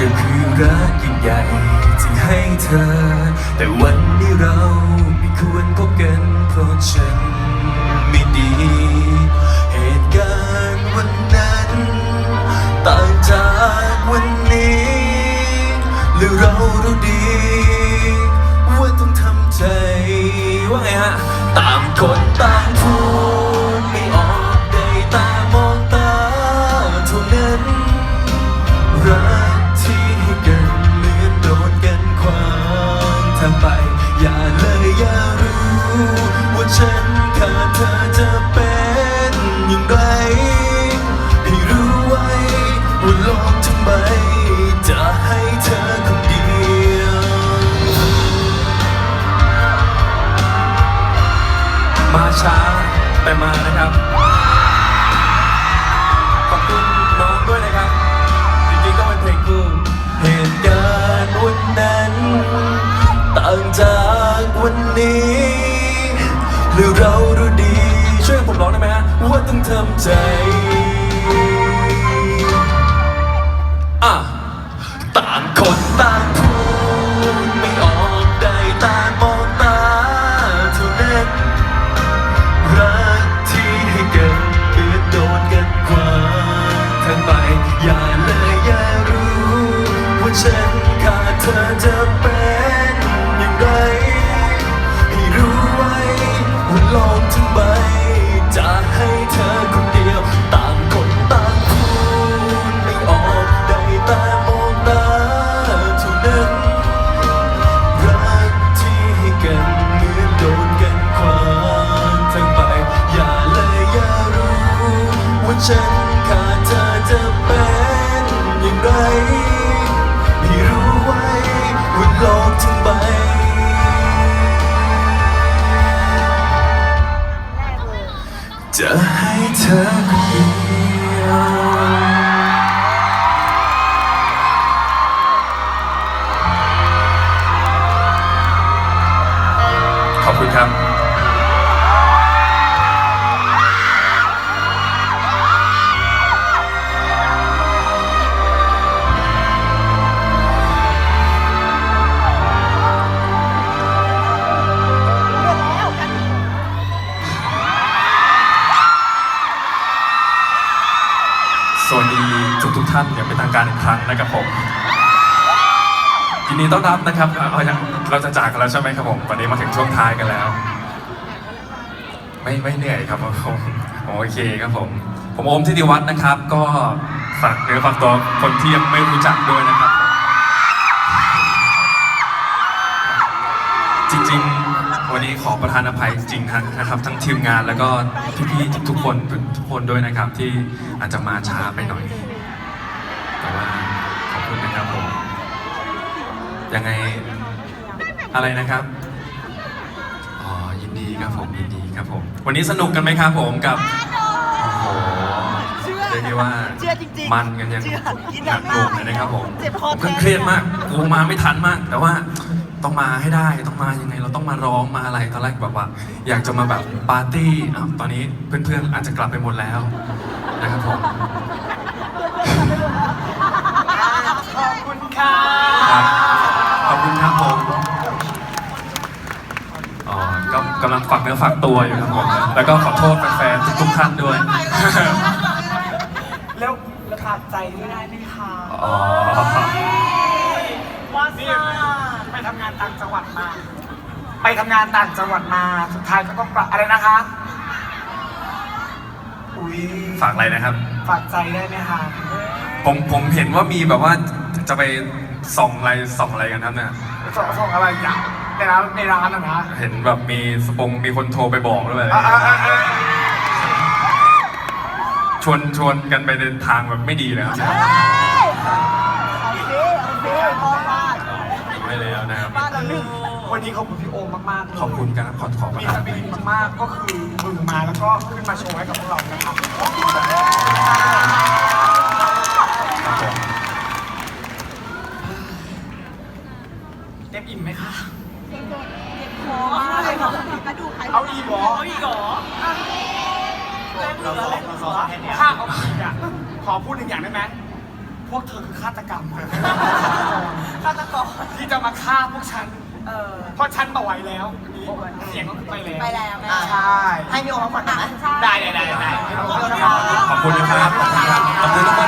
ก็คือรักยิ่งใหญ่ที่ให้เธอ แต่วันนี้เราไม่ควรพบกันเพราะฉันไม่ดี เหตุการณ์วันนั้นต่างจากวันนี้หรือเรารู้ดีว่าต้องทำใจว่าไงฮะ ตางคนต่า ทางไป อย่าเลยอย่ารู้ ว่าฉันขาดเธอจะเป็นอย่างไรให้รู้ไว้ว่าโลกทั้งใบจะให้เธอคนเดียว มาช้าแต่มานะครับากวันนี้หรือเรารู้ดี ช่วยผมร้องได้ไหมฮะว่าต้องทำใจอะต่างคนต่าง จะให้เธอคนเดียวขอบคุณครับ สวัสดีทุกทุกท่านอย่างเป็นทางการอีกครั้งนะครับผมยินดีต้อนรับนะครับเอาย่างเราจะจากกันแล้วใช่ไหมครับผมวันนี้มาถึงช่วงท้ายกันแล้ว ไม่ไม่เหนื่อยครับผมโอเคครับผม ผมโอมทิติวัฒน์นะครับ ก็ฝากเนื้อฝากตัวคนที่ยังไม่รู้จักด้วยนะครับ ประทานอภัยจริงๆนะครับทั้งทีมงานแล้วก็พี่ๆทุกๆคนทุกคนด้วยนะครับที่อาจจะมาช้าไปหน่อย แต่ว่าขอบคุณนะครับผมยังไงอะไรนะครับอ๋อยินดีครับผมยินดีครับผม วันนี้สนุกกันไหมครับผมกับโอ้โหเชื่อเรียกได้ว่าเชื่อจริงๆมันกันยังเชื่อกินหหนันักกหน่วงมากเลยนะครับผมเจ็บคอผมแทนเครียดมากกูมาไม่ทันมาก แต่ว่า ต้องมาให้ได้ต้องมายังไงเราต้องมาร้องมาอะไรตอนแรกแบบว่า อยากจะมาแบบปาร์ตี้อ้าวตอนนี้เพื่อนๆอาจจะกลับไปหมดแล้วนะครับผมขอบคุณค่ะครับขอบคุณครับผมอ๋อก็กำลังฝักเนื้อฝักตัวอยู่ครับผมแล้วก็ขอโทษแฟนๆทุกๆท่านด้วย แล้วระขาดใจไม่ได้ไหมคะอ๋อ ว่าซ่าไป ทำงานต่างจังหวัดมา ไปทำงานต่างจังหวัดมา สุดท้ายก็ต้องกลับอะไรนะคะ อุ้ยฝากอะไรนะครับ ฝากใจได้ไหมคะ ผมผมเห็นว่ามีแบบว่าจะไปส่องอะไรส่องอะไรกันครับเนี่ยส่งส่งอะไรอย่างในร้านในร้านอะนะ เห็นแบบมีสปงมีคนโทรไปบอกด้วยอะอะอะอะชวนชวนกันไปเดินทางแบบไม่ดีเลยครับ แล้วนะครับบ้านละหนึ่งวันนี้ขอบคุณพี่โอมมากๆเลยขอบคุณครับขอขอบคุณมีคสรับปิริตมากๆ ก็คือมึงมาแล้วก็ขึ้นมาโชว์ให้กับพวกเรานะครับครับผมเต็มอิ่มไหมคะกระดูกไขเอาอีกเหรอเอาอีกเหรอแรงเหลือแรงเหลือข้าเอาอีกอะ ขอพูดหนึ่งอย่างได้ไหม พวกเธอคือฆาตกรรมฆาตกรที่จะมาฆ่าพวกฉัน เออ เพราะฉันต่อไหวแล้วเสียงก็คือไปแล้วไปแล้วแม่ใช่ให้พี่โอมาก่อนได้ไหมได้ได้ได้ได้ให้น้องขอบคุณเลือกนะนะคะขอบคุณนะครับขอบคุณทุกคนนะ